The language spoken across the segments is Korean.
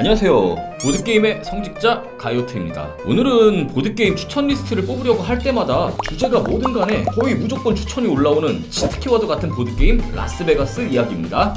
안녕하세요. 보드게임의 성직자 가요트입니다. 오늘은 보드게임 추천 리스트를 뽑으려고 할 때마다 주제가 뭐든 간에 거의 무조건 추천이 올라오는 치트키와드 같은 보드게임 라스베가스 이야기입니다.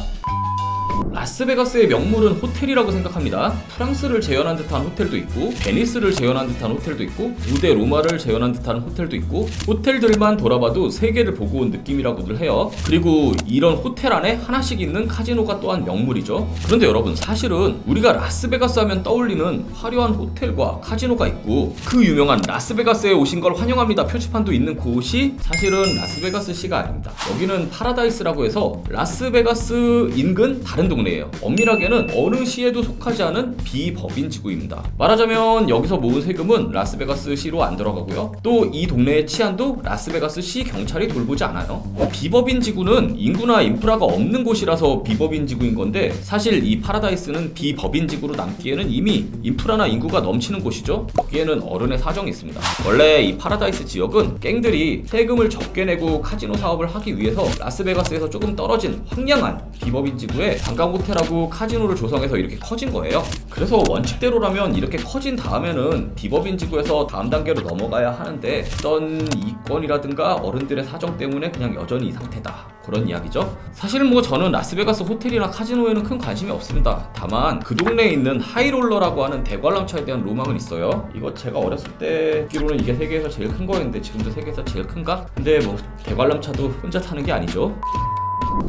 라스베가스의 명물은 호텔이라고 생각합니다. 프랑스를 재현한 듯한 호텔도 있고, 베니스를 재현한 듯한 호텔도 있고, 무대 로마를 재현한 듯한 호텔도 있고, 호텔들만 돌아봐도 세계를 보고 온 느낌이라고들 해요. 그리고 이런 호텔 안에 하나씩 있는 카지노가 또한 명물이죠. 그런데 여러분, 사실은 우리가 라스베가스 하면 떠올리는 화려한 호텔과 카지노가 있고, 그 유명한 라스베가스에 오신 걸 환영합니다 표지판도 있는 곳이 사실은 라스베가스 시가 아닙니다. 여기는 파라다이스라고 해서 라스베가스 인근 다른 동네예요. 엄밀하게는 어느 시에도 속하지 않은 비법인 지구입니다. 말하자면 여기서 모은 세금은 라스베가스 시로 안 들어가고요. 또 이 동네의 치안도 라스베가스 시 경찰이 돌보지 않아요. 비법인 지구는 인구나 인프라가 없는 곳이라서 비법인 지구인 건데 사실 이 파라다이스는 비법인 지구로 남기에는 이미 인프라나 인구가 넘치는 곳이죠. 여기에는 어른의 사정이 있습니다. 원래 이 파라다이스 지역은 갱들이 세금을 적게 내고 카지노 사업을 하기 위해서 라스베가스에서 조금 떨어진 황량한 비법인 지구에 관광 호텔하고 카지노를 조성해서 이렇게 커진 거예요. 그래서 원칙대로라면 이렇게 커진 다음에는 비법인 지구에서 다음 단계로 넘어가야 하는데 어떤 이권이라든가 어른들의 사정 때문에 그냥 여전히 이 상태다. 그런 이야기죠. 사실 뭐 저는 라스베가스 호텔이나 카지노에는 큰 관심이 없습니다. 다만 그 동네에 있는 하이롤러라고 하는 대관람차에 대한 로망은 있어요. 이거 제가 어렸을 때 듣기로는 이게 세계에서 제일 큰 거였는데 지금도 세계에서 제일 큰가? 근데 뭐 대관람차도 혼자 타는 게 아니죠.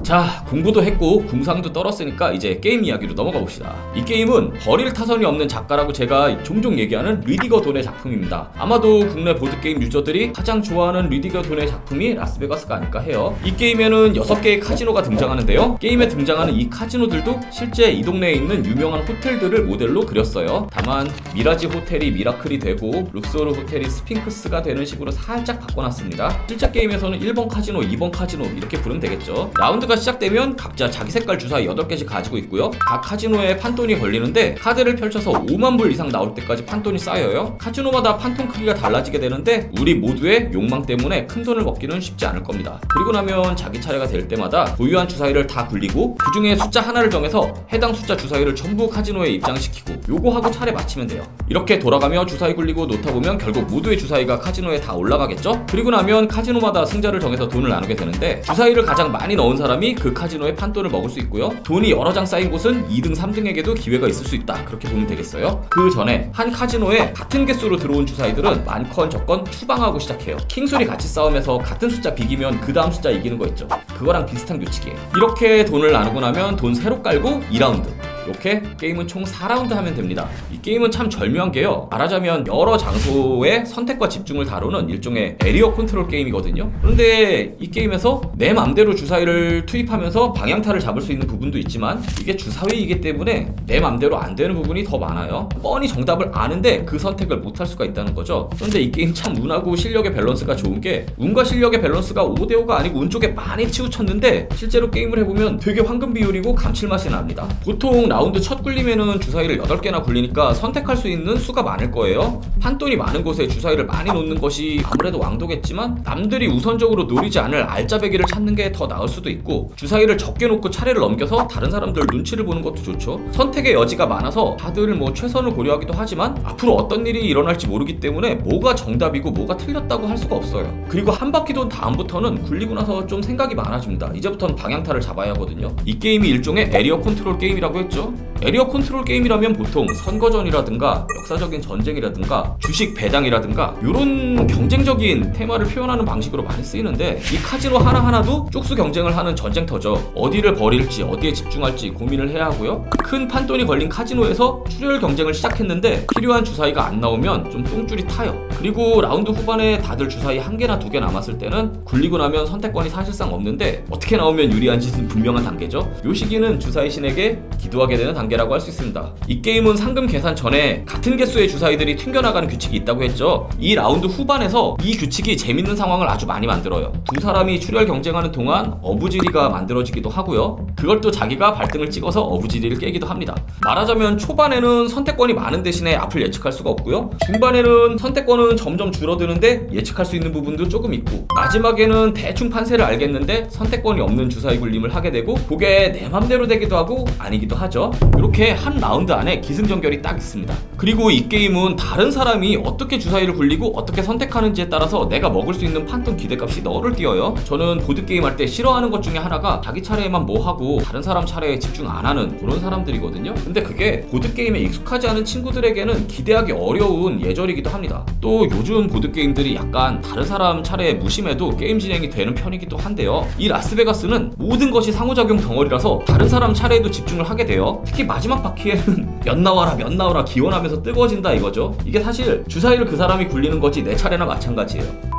자 공부도 했고 궁상도 떨었으니까 이제 게임 이야기로 넘어가 봅시다. 이 게임은 버릴 타선이 없는 작가라고 제가 종종 얘기하는 리디거 돈의 작품입니다. 아마도 국내 보드게임 유저들이 가장 좋아하는 리디거 돈의 작품이 라스베가스가 아닐까 해요. 이 게임에는 6개의 카지노가 등장하는데요. 게임에 등장하는 이 카지노들도 실제 이 동네에 있는 유명한 호텔들을 모델로 그렸어요. 다만 미라지 호텔이 미라클이 되고 룩소르 호텔이 스핑크스가 되는 식으로 살짝 바꿔놨습니다. 실제 게임에서는 1번 카지노, 2번 카지노 이렇게 부르면 되겠죠 드가 시작되면 각자 자기 색깔 주사위 8개씩 가지고 있고요. 각 카지노에 판돈이 걸리는데 카드를 펼쳐서 5만 불 이상 나올 때까지 판돈이 쌓여요. 카지노마다 판돈 크기가 달라지게 되는데 우리 모두의 욕망 때문에 큰 돈을 먹기는 쉽지 않을 겁니다. 그리고 나면 자기 차례가 될 때마다 보유한 주사위를 다 굴리고 그 중에 숫자 하나를 정해서 해당 숫자 주사위를 전부 카지노에 입장시키고 요거 하고 차례 맞히면 돼요. 이렇게 돌아가며 주사위 굴리고 놓다 보면 결국 모두의 주사위가 카지노에 다 올라가겠죠? 그리고 나면 카지노마다 승자를 정해서 돈을 나누게 되는데 주사위를 가장 많이 넣은 사람 이 그 카지노의 판돈을 먹을 수 있고요. 돈이 여러 장 쌓인 곳은 2등, 3등에게도 기회가 있을 수 있다. 그렇게 보면 되겠어요. 그 전에 한 카지노에 같은 개수로 들어온 주사위들은 많건 적건 추방하고 시작해요. 킹술이 같이 싸우면서 같은 숫자 비기면 그 다음 숫자 이기는 거 있죠. 그거랑 비슷한 규칙이에요. 이렇게 돈을 나누고 나면 돈 새로 깔고 2라운드. 이렇게 게임은 총 4라운드 하면 됩니다. 이 게임은 참 절묘한 게요. 말하자면 여러 장소의 선택과 집중을 다루는 일종의 에리어 컨트롤 게임이거든요. 그런데 이 게임에서 내 맘대로 주사위를 투입하면서 방향타를 잡을 수 있는 부분도 있지만 이게 주사위이기 때문에 내 맘대로 안 되는 부분이 더 많아요. 뻔히 정답을 아는데 그 선택을 못 할 수가 있다는 거죠. 그런데 이 게임 참 운하고 실력의 밸런스가 좋은 게 운과 실력의 밸런스가 5대5가 아니고 운 쪽에 많이 치우쳤는데 실제로 게임을 해보면 되게 황금 비율이고 감칠맛이 납니다. 보통 라운드 첫 굴림에는 주사위를 8개나 굴리니까 선택할 수 있는 수가 많을 거예요. 판돈이 많은 곳에 주사위를 많이 놓는 것이 아무래도 왕도겠지만 남들이 우선적으로 노리지 않을 알짜배기를 찾는 게 더 나을 수도 있고 주사위를 적게 놓고 차례를 넘겨서 다른 사람들 눈치를 보는 것도 좋죠. 선택의 여지가 많아서 다들 뭐 최선을 고려하기도 하지만 앞으로 어떤 일이 일어날지 모르기 때문에 뭐가 정답이고 뭐가 틀렸다고 할 수가 없어요. 그리고 한 바퀴 돈 다음부터는 굴리고 나서 좀 생각이 많아집니다. 이제부터는 방향타를 잡아야 하거든요. 이 게임이 일종의 에리어 컨트롤 게임이라고 했 죠. 에리어 컨트롤 게임이라면 보통 선거전이라든가 역사적인 전쟁이라든가 주식 배당이라든가 이런 경쟁적인 테마를 표현하는 방식으로 많이 쓰이는데 이 카지노 하나하나도 쪽수 경쟁을 하는 전쟁터죠. 어디를 버릴지 어디에 집중할지 고민을 해야 하고요. 큰 판돈이 걸린 카지노에서 출혈 경쟁을 시작했는데 필요한 주사위가 안 나오면 좀 똥줄이 타요. 그리고 라운드 후반에 다들 주사위 한 개나 두 개 남았을 때는 굴리고 나면 선택권이 사실상 없는데 어떻게 나오면 유리한지는 분명한 단계죠. 요 시기는 주사위 신에게 기도하게 되는 단계라고 할 수 있습니다. 이 게임은 상금 계산 전에 같은 개수의 주사위들이 튕겨나가는 규칙이 있다고 했죠. 이 라운드 후반에서 이 규칙이 재밌는 상황을 아주 많이 만들어요. 두 사람이 출혈 경쟁하는 동안 어부지리가 만들어지기도 하고요. 그걸 또 자기가 발등을 찍어서 어부지리를 깨기도 합니다. 말하자면 초반에는 선택권이 많은 대신에 앞을 예측할 수가 없고요. 중반에는 선택권 은 점점 줄어드는데 예측할 수 있는 부분도 조금 있고 마지막에는 대충 판세를 알겠는데 선택권이 없는 주사위 굴림을 하게 되고 그게 내 맘대로 되기도 하고 아니기도 하죠. 이렇게 한 라운드 안에 기승전결이 딱 있습니다. 그리고 이 게임은 다른 사람이 어떻게 주사위를 굴리고 어떻게 선택하는지에 따라서 내가 먹을 수 있는 판돈 기대값이 너를 띄어요. 저는 보드 게임 할 때 싫어하는 것 중에 하나가 자기 차례에만 뭐 하고 다른 사람 차례에 집중 안 하는 그런 사람들이거든요. 근데 그게 보드 게임에 익숙하지 않은 친구들에게는 기대하기 어려운 예절이기도 합니다. 또 요즘 보드 게임들이 약간 다른 사람 차례에 무심해도 게임 진행이 되는 편이기도 한데요. 이 라스베가스는 모든 것이 상호작용 덩어리라서 다른 사람 차례에도 집중을 하게 돼요. 특히 마지막 바퀴에는 몇 나와라 몇 나와라 기원하면서 뜨거워진다 이거죠. 이게 사실 주사위를 그 사람이 굴리는 거지 내 차례나 마찬가지예요.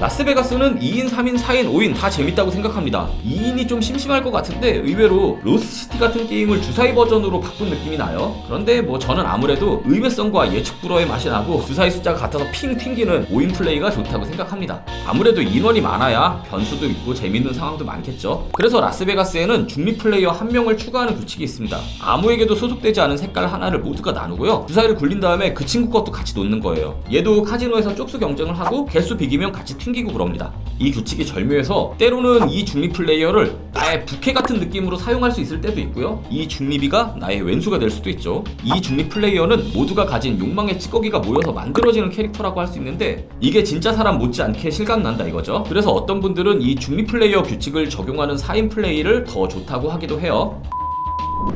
라스베가스는 2인, 3인, 4인, 5인 다 재밌다고 생각합니다. 2인이 좀 심심할 것 같은데 의외로 로스시티 같은 게임을 주사위 버전으로 바꾼 느낌이 나요. 그런데 뭐 저는 아무래도 의외성과 예측 불허의 맛이 나고 주사위 숫자가 같아서 핑 튕기는 5인 플레이가 좋다고 생각합니다. 아무래도 인원이 많아야 변수도 있고 재밌는 상황도 많겠죠. 그래서 라스베가스에는 중립 플레이어 한 명을 추가하는 규칙이 있습니다. 아무에게도 소속되지 않은 색깔 하나를 모두가 나누고요. 주사위를 굴린 다음에 그 친구 것도 같이 놓는 거예요. 얘도 카지노에서 쪽수 경쟁을 하고 개수 비기면 같이 튕기고 그럽니다. 이 규칙이 절묘해서 때로는 이 중립 플레이어를 나의 부캐 같은 느낌으로 사용할 수 있을 때도 있고요. 이 중립이가 나의 왼수가 될 수도 있죠. 이 중립 플레이어는 모두가 가진 욕망의 찌꺼기가 모여서 만들어지는 캐릭터라고 할 수 있는데 이게 진짜 사람 못지않게 실감난다 이거죠. 그래서 어떤 분들은 이 중립 플레이어 규칙을 적용하는 4인 플레이를 더 좋다고 하기도 해요.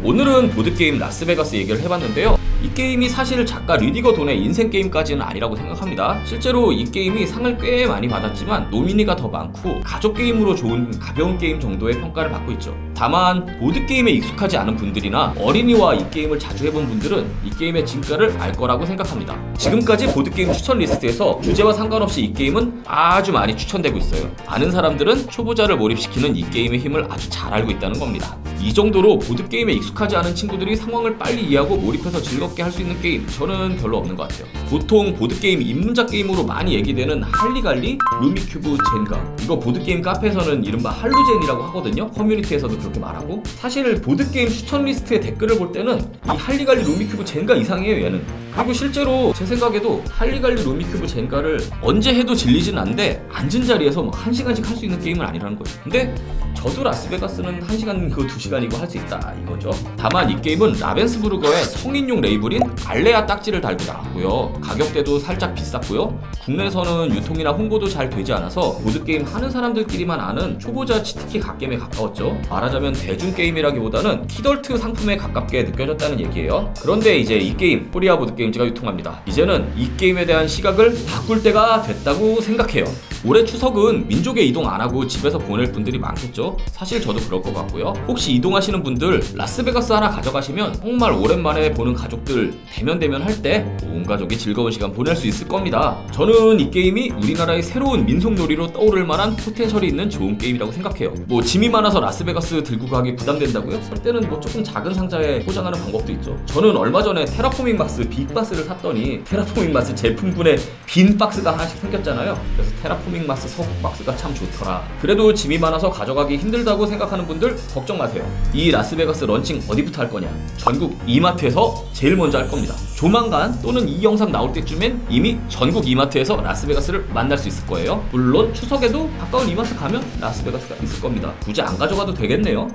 오늘은 보드게임 라스베가스 얘기를 해봤는데요. 이 게임이 사실 작가 리디거 돈의 인생 게임까지는 아니라고 생각합니다. 실제로 이 게임이 상을 꽤 많이 받았지만 노미니가 더 많고 가족 게임으로 좋은 가벼운 게임 정도의 평가를 받고 있죠. 다만 보드 게임에 익숙하지 않은 분들이나 어린이와 이 게임을 자주 해본 분들은 이 게임의 진가를 알 거라고 생각합니다. 지금까지 보드 게임 추천 리스트에서 주제와 상관없이 이 게임은 아주 많이 추천되고 있어요. 아는 사람들은 초보자를 몰입시키는 이 게임의 힘을 아주 잘 알고 있다는 겁니다. 이 정도로 보드게임에 익숙하지 않은 친구들이 상황을 빨리 이해하고 몰입해서 즐겁게 할 수 있는 게임 저는 별로 없는 것 같아요. 보통 보드게임 입문자 게임으로 많이 얘기되는 할리갈리, 루미큐브, 젠가 이거 보드게임 카페에서는 이른바 할루젠이라고 하거든요. 커뮤니티에서도 그렇게 말하고 사실 보드게임 추천 리스트의 댓글을 볼 때는 이 할리갈리, 루미큐브, 젠가 이상이에요 얘는 그리고 실제로 제 생각에도 할리갈리, 루미큐브, 젠가를 언제 해도 질리진 않는데 앉은 자리에서 뭐 1시간씩 할 수 있는 게임은 아니라는 거예요. 근데 저도 라스베가스는 1시간 그 2시간 이고 할 수 있다 이거죠. 다만 이 게임은 라벤스부르거의 성인용 레이블인 알레아 딱지를 달고 나왔고요. 가격대도 살짝 비쌌고요. 국내에서는 유통이나 홍보도 잘 되지 않아서 보드게임 하는 사람들끼리만 아는 초보자 치트키 갓겜에 가까웠죠. 말하자면 대중 게임이라기보다는 키덜트 상품에 가깝게 느껴졌다는 얘기예요. 그런데 이제 이 게임 코리아 보드게임즈가 유통합니다. 이제는 이 게임에 대한 시각을 바꿀 때가 됐다고 생각해요. 올해 추석은 민족에 이동 안 하고 집에서 보낼 분들이 많겠죠? 사실 저도 그럴 것 같고요. 혹시 이동하시는 분들 라스베가스 하나 가져가시면 정말 오랜만에 보는 가족들 대면 대면 할 때 온 가족이 즐거운 시간 보낼 수 있을 겁니다. 저는 이 게임이 우리나라의 새로운 민속놀이로 떠오를 만한 포텐셜이 있는 좋은 게임이라고 생각해요. 뭐 짐이 많아서 라스베가스 들고 가기 부담된다고요? 할 때는 뭐 조금 작은 상자에 포장하는 방법도 있죠. 저는 얼마 전에 테라포밍 박스 빅 박스를 샀더니 테라포밍 박스 제품군에 빈 박스가 하나씩 생겼잖아요. 그래서 테라포밍 박스 서국 박스가 참 좋더라. 그래도 짐이 많아서 가져가기 힘들다고 생각하는 분들 걱정 마세요. 이 라스베가스 런칭 어디부터 할 거냐? 전국 이마트에서 제일 먼저 할 겁니다. 조만간 또는 이 영상 나올 때쯤엔 이미 전국 이마트에서 라스베가스를 만날 수 있을 거예요. 물론 추석에도 가까운 이마트 가면 라스베가스가 있을 겁니다. 굳이 안 가져가도 되겠네요.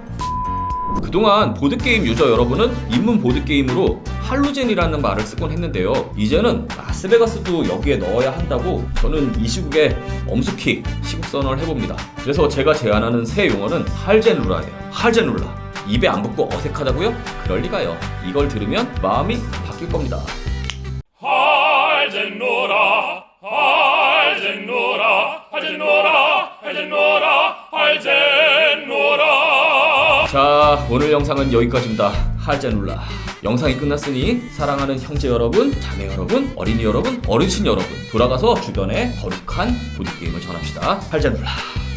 그동안 보드게임 유저 여러분은 입문 보드게임으로 할루젠이라는 말을 쓰곤 했는데요. 이제는 라스베가스도 여기에 넣어야 한다고 저는 이 시국에 엄숙히 시국 선언을 해봅니다. 그래서 제가 제안하는 새 용어는 할젠루라예요. 할젠룰라. 입에 안 붙고 어색하다고요? 그럴 리가요. 이걸 들으면 마음이 바뀔 겁니다. 할젠노라 할젠노라 할젠노라 할젠노라 할젠노라 자, 오늘 영상은 여기까지입니다. 할젠룰라. 영상이 끝났으니 사랑하는 형제 여러분, 자매 여러분, 어린이 여러분, 어르신 여러분 돌아가서 주변에 거룩한 보드게임을 전합시다. 할젠룰라.